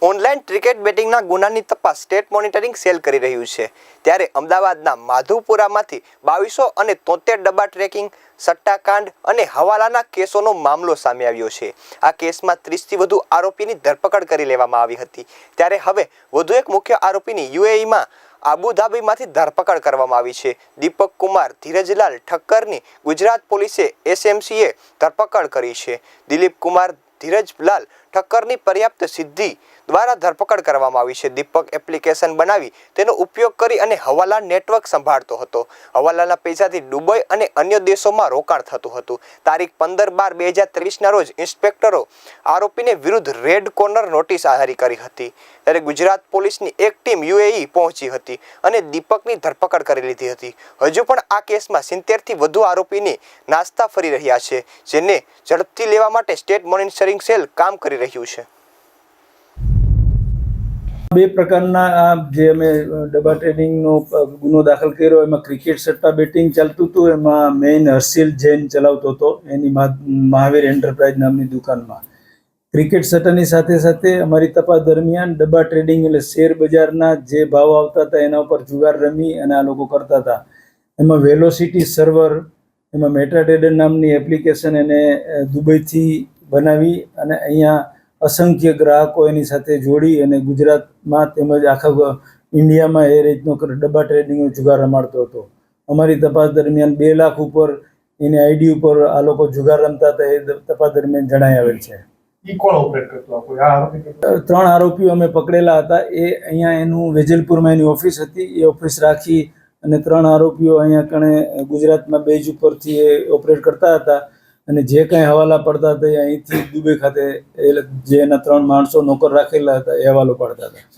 Online cricket બેટિંગના ગુનાની તપાસ state monitoring cell કરી રહ્યું છે. ત્યારે અમદાવાદના માધુપુરામાંથી બાવીસો અને તોતેર ડબ્બા ટ્રેકિંગ, સટ્ટાકાંડ અને હવાલાના કેસોનો મામલો સામે આવ્યો છે. આ કેસમાં ત્રીસથી વધુ આરોપીની ધરપકડ કરી લેવામાં આવી હતી. ત્યારે હવે વધુ એક મુખ્ય આરોપીની યુએઈમાં આબુધાબીમાંથી ધરપકડ કરવામાં આવી છે. દીપક કુમાર, ધીરજલાલ ઠક્કરની ગુજરાત પોલીસે એસએમસીએ ધરપકડ કરી છે. દિલીપ કુમાર, ધીરજલાલ ઠક્કરની પર્યાપ્ત સિદ્ધિ દ્વારા ધરપકડ કરવામાં આવી છે. દીપક એપ્લિકેશન બનાવી તેનો ઉપયોગ કરી અને હવાલા નેટવર્ક સંભાળતો હતો. હવાલાના પૈસાથી દુબઈ અને અન્ય દેશોમાં રોકાણ થતું હતું. તારીખ પંદર બાર બે હજાર ત્રેવીસના રોજ ઇન્સ્પેક્ટરો આરોપીને વિરુદ્ધ રેડ કોર્નર નોટિસ જારી કરી હતી. ત્યારે ગુજરાત પોલીસની એક ટીમ યુએઈ પહોંચી હતી અને દીપકની ધરપકડ કરી લીધી હતી. હજુ પણ આ કેસમાં સિત્તેરથી વધુ આરોપીને નાસ્તા ફરી રહ્યા છે, જેને ઝડપથી લેવા માટે સ્ટેટ મોનિટરિંગ સેલ કામ કરી રહ્યું છે. બે પ્રકારના જે અમે ડબ્બા ટ્રેડિંગનો ગુનો દાખલ કર્યો, એમાં ક્રિકેટ સટ્ટા બેટિંગ ચાલતું હતું, એમાં મેઇન હર્ષિલ જૈન ચલાવતો હતો, એની મહા- મહાવીર એન્ટરપ્રાઇઝ નામની દુકાનમાં. ક્રિકેટ સટ્ટાની સાથે સાથે અમારી તપાસ દરમિયાન ડબ્બા ટ્રેડિંગ એટલે શેર બજારના જે ભાવ આવતા હતા, એના ઉપર જુગાર રમી અને આ લોકો કરતા હતા. એમાં વેલોસિટી સર્વર એમાં મેટાટ્રેડર નામની એપ્લિકેશન એને દુબઈથી બનાવી અને અહીંયા અસંખ્ય ગ્રાહકો એની સાથે જોડી અને ગુજરાતમાં તેમજ આખા ઇન્ડિયામાં એ રીતનો ડબ્બા ટ્રેડિંગનો જુગાર રમાડતો હતો. અમારી તપાસ દરમિયાન બે લાખ ઉપર એની આઈડી ઉપર આ લોકો જુગાર રમતા હતા એ તપાસ દરમિયાન જણાઈ આવેલ છે. ત્રણ આરોપીઓ અમે પકડેલા હતા. એ અહીંયા એનું વેજલપુરમાં એની ઓફિસ હતી. એ ઓફિસ રાખી અને ત્રણ આરોપીઓ અહીંયા કણે ગુજરાતમાં બેજ ઉપરથી એ ઓપરેટ કરતા હતા. અને જે કાંઈ હવાલા પડતા હતા અહીંથી દુબઈ ખાતે એ લ- જે એના ત્રણ માણસો નોકર રાખેલા હતા એ હવાલો પાડતા હતા.